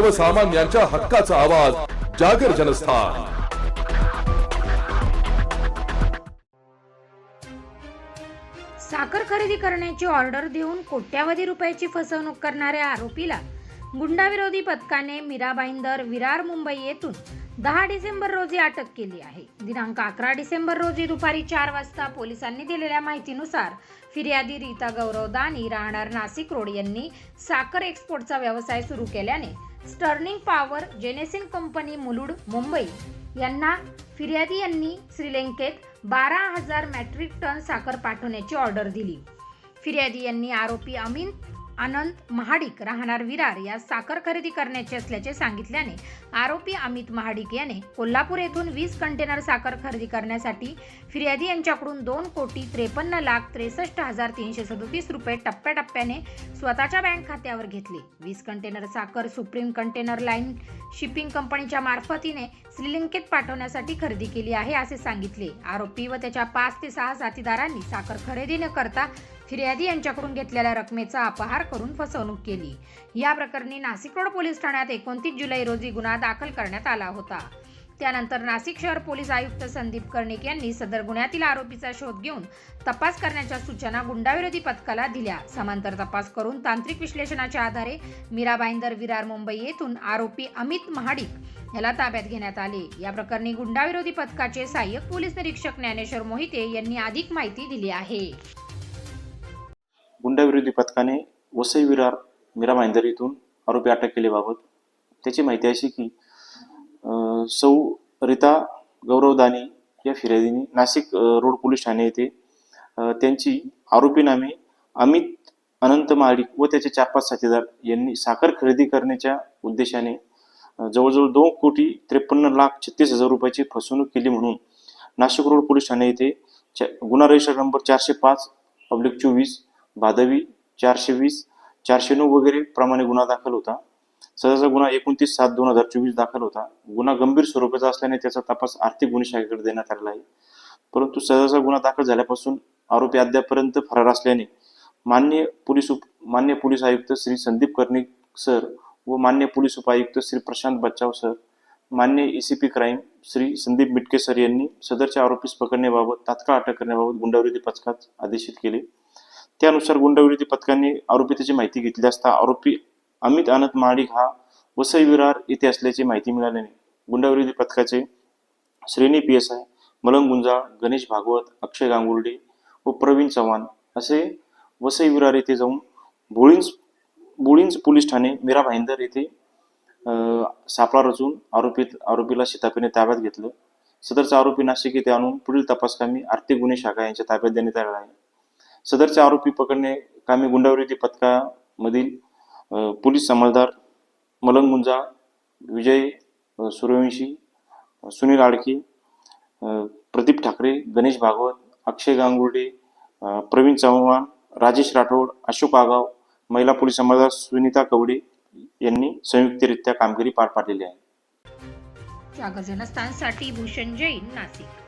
सर्वसामान्यांच्या हक्काचा आवाज जागर जनस्थान. साखर खरेदी करण्याची ऑर्डर देऊन कोट्यावधी रुपयाची फसवणूक करणाऱ्या आरोपीला गुंडाविरोधी पथकाने मीराबाईंदर विरार मुंबई येथून दहा डिसेंबर रोजी अटक केली आहे. दिनांक अकरा डिसेंबर रोजी दुपारी चार वाजता पोलिसांनी दिलेल्या माहितीनुसार फिर्यादी रीता गौरव दानी राहणार नाशिक रोड यांनी साखर एक्सपोर्टचा व्यवसाय सुरू केल्याने स्टर्निंग पॉवर जेनेसिन कंपनी मुलुड मुंबई यांना फिर्यादी यांनी श्रीलंकेत बारा हजार मॅट्रिक टन साखर पाठवण्याची ऑर्डर दिली. फिर्यादी यांनी आरोपी अमीन आनंद महाडिक राहणार विरार या साखर खरेदी करण्याचे असल्याचे सांगितल्याने आरोपी अमित महाडिक याने कोल्हापूर येथून वीस कंटेनर साखर खरेदी करण्यासाठी फिर्यादी यांच्याकडून दोन कोटी त्रेपन्न लाख त्रेसष्ट हजार तीनशे सदोतीस रुपये टप्प्याटप्प्याने स्वतःच्या बँक खात्यावर घेतले. वीस कंटेनर साखर सुप्रीम कंटेनर लाईन शिपिंग कंपनीच्या मार्फतीने श्रीलंकेत पाठवण्यासाठी खरेदी केली आहे असे सांगितले. आरोपी व त्याच्या पाच ते सहा साथीदारांनी साखर खरेदी न करता फिर्यादी यांच्याकडून घेतलेल्या रकमेचा अपहार करून फसवणूक केली. या प्रकरणी नाशिक रोड पोलीस ठाण्यात एकोणतीस जुलै रोजी गुन्हा दाखल करण्यात आला होता. त्यानंतर नाशिक शहर पोलीस आयुक्त संदीप कर्णिक यांनी सदर गुन्ह्यातील आरोपीचा शोध घेऊन तपास करण्याच्या सूचना गुंडाविरोधी पथकाला दिल्या. समांतर तपास करून तांत्रिक विश्लेषणाच्या आधारे मीरा बाईंदर विरार मुंबई येथून आरोपी अमित महाडिक याला ताब्यात घेण्यात आले. या प्रकरणी गुंडाविरोधी पथकाचे सहाय्यक पोलीस निरीक्षक ज्ञानेश्वर मोहिते यांनी अधिक माहिती दिली आहे. गुंडाविरोधी पथकाने वसई विरार मीरा भाईंदर येथून आरोपी अटक केल्याबाबत त्याची माहिती अशी की सौ रीता गौरव दानी या फिर्यादीने नाशिक रोड पोलीस ठाणे येथे त्यांची आरोपी नामे अमित अनंत महाडिक व त्याचे चार पाच साथीदार यांनी साखर खरेदी करण्याच्या उद्देशाने जवळजवळ दोन कोटी त्रेपन्न लाख छत्तीस हजार रुपयाची फसवणूक केली म्हणून नाशिक रोड पोलीस ठाणे येथे गुन्हा रजिस्टर नंबर चारशे पाच पब्लिक चोवीस भादवी चारशे वीस चारशे नऊ वगैरे प्रमाणे गुन्हा दाखल होता. सदरचा गुन्हा एकोणतीस सात दोन हजार चोवीस दाखल होता. गुन्हा गंभीर स्वरूपाचा असल्याने त्याचा तपास आर्थिक गुन्हे शाखेकडे देण्यात आलेला आहे. परंतु सदरचा गुन्हा दाखल झाल्यापासून आरोपी अद्यापर्यंत फरार असल्याने मान्य पोलीस उप मान्य पोलीस आयुक्त श्री संदीप कर्णिक सर व मान्य पोलीस उपायुक्त श्री प्रशांत बच्चाव सर मान्य ACP crime Shri Sandeep Mitke sir यांनी सदरच्या आरोपीस पकडण्याबाबत तात्काळ अटक करण्याबाबत गुंडाविरोधी पथकात आदेशित केले. त्यानुसार गुंडविरोधी पथकांनी आरोपी त्याची माहिती घेतली. असता आरोपी अमित आनंद महाडिक हा वसई विरार येथे असल्याची माहिती मिळाल्याने गुंडाविरोधी पथकाचे श्रेणी पी एस आय मलंग गुंजाळ गणेश भागवत अक्षय गांगुर्डे व प्रवीण चव्हाण असे वसई विरार येथे जाऊन भोळींज भोळींज पोलीस ठाणे मीरा भाईंदर येथे सापळा रचून आरोपी आरोपीला शितापीने ताब्यात घेतलं. सदरचा आरोपी नाशिक येथे आणून पुढील तपासकामी आर्थिक गुन्हे शाखा यांच्या ताब्यात देण्यात आला आहे. सदरचे आरोपी पकडणे कामी गुंडाविरोधी पथकामधील पोलीस अंमलदार मलंग गुंजा विजय सूर्यवंशी सुनील आडके प्रदीप ठाकरे गणेश भागवत अक्षय गांगुर्डे प्रवीण चव्हाण राजेश राठोड अशोक आगाव महिला पोलीस अंमलदार सुनीता कवडे यांनी संयुक्तरित्या कामगिरी पार पाडलेली आहे. जनस्थानसाठी भूषण जैन नाशिक.